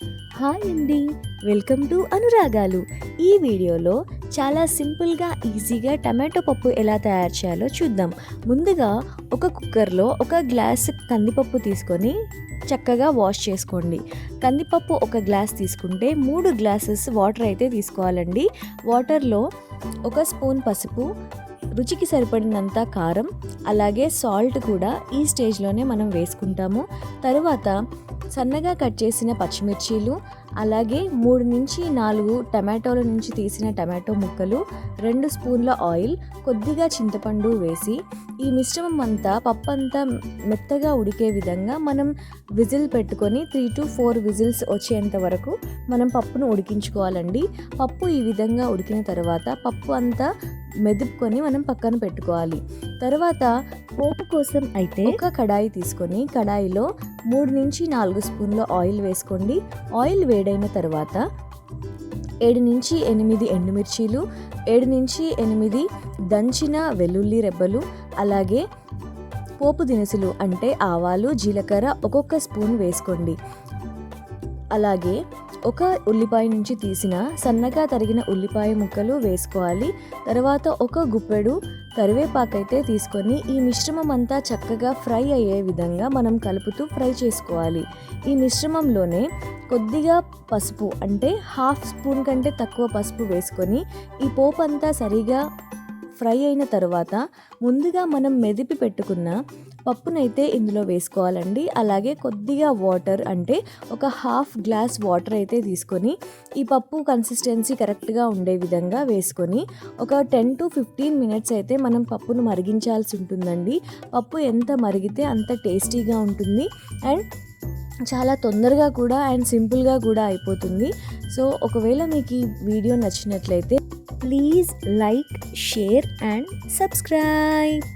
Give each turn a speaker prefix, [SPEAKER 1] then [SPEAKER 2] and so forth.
[SPEAKER 1] Hi అండి. Welcome to అనురాగాలు. ఈ వీడియోలో చాలా సింపుల్గా ఈజీగా టమాటో పప్పు ఎలా తయారు చేయాలో చూద్దాం. ముందుగా ఒక కుక్కర్లో ఒక గ్లాస్ కందిపప్పు తీసుకొని చక్కగా వాష్ చేసుకోండి. కందిపప్పు ఒక గ్లాస్ తీసుకుంటే మూడు గ్లాసెస్ వాటర్ అయితే తీసుకోవాలండి. వాటర్లో ఒక స్పూన్ పసుపు రుచికి సరిపడినంత కారం అలాగే సాల్ట్ కూడా ఈ స్టేజ్లోనే మనం వేసుకుంటాము. తరువాత సన్నగా కట్ చేసిన పచ్చిమిర్చీలు అలాగే మూడు నుంచి నాలుగు టమాటోల నుంచి తీసిన టమాటో ముక్కలు రెండు స్పూన్ల ఆయిల్ కొద్దిగా చింతపండు వేసి ఈ మిశ్రమం అంతా పప్పు అంతా మెత్తగా ఉడికే విధంగా మనం విజిల్ పెట్టుకొని త్రీ టు ఫోర్ విజిల్స్ వచ్చేంత వరకు మనం పప్పును ఉడికించుకోవాలండి. పప్పు ఈ విధంగా ఉడికిన తర్వాత పప్పు అంతా మెదుపుకొని మనం పక్కన పెట్టుకోవాలి. తర్వాత పోపు కోసం అయితే ఒక కడాయి తీసుకొని కడాయిలో మూడు నుంచి నాలుగు స్పూన్ల ఆయిల్ వేసుకోండి. ఆయిల్ వేడైన తర్వాత ఏడు నుంచి ఎనిమిది ఎండుమిర్చీలు ఏడు నుంచి ఎనిమిది దంచిన వెల్లుల్లి రెబ్బలు అలాగే పోపు దినుసులు అంటే ఆవాలు జీలకర్ర ఒక్కొక్క స్పూన్ వేసుకోండి. అలాగే ఒక ఉల్లిపాయ నుంచి తీసిన సన్నగా తరిగిన ఉల్లిపాయ ముక్కలు వేసుకోవాలి. తర్వాత ఒక గుప్పెడు కరివేపాకైతే తీసుకొని ఈ మిశ్రమం అంతా చక్కగా ఫ్రై అయ్యే విధంగా మనం కలుపుతూ ఫ్రై చేసుకోవాలి. ఈ మిశ్రమంలోనే కొద్దిగా పసుపు అంటే హాఫ్ స్పూన్ కంటే తక్కువ పసుపు వేసుకొని ఈ పోపు అంతా సరిగా ఫ్రై అయిన తర్వాత ముందుగా మనం మెదిపి పెట్టుకున్న పప్పునైతే ఇందులో వేసుకోవాలండి. అలాగే కొద్దిగా వాటర్ అంటే ఒక హాఫ్ గ్లాస్ వాటర్ అయితే తీసుకొని ఈ పప్పు కన్సిస్టెన్సీ కరెక్ట్గా ఉండే విధంగా వేసుకొని ఒక టెన్ టు ఫిఫ్టీన్ మినిట్స్ అయితే మనం పప్పును మరిగించాల్సి ఉంటుందండి. పప్పు ఎంత మరిగితే అంత టేస్టీగా ఉంటుంది. అండ్ చాలా తొందరగా కూడా అండ్ సింపుల్గా కూడా అయిపోతుంది. సో ఒకవేళ మీకు ఈ వీడియో నచ్చినట్లయితే please like share and subscribe.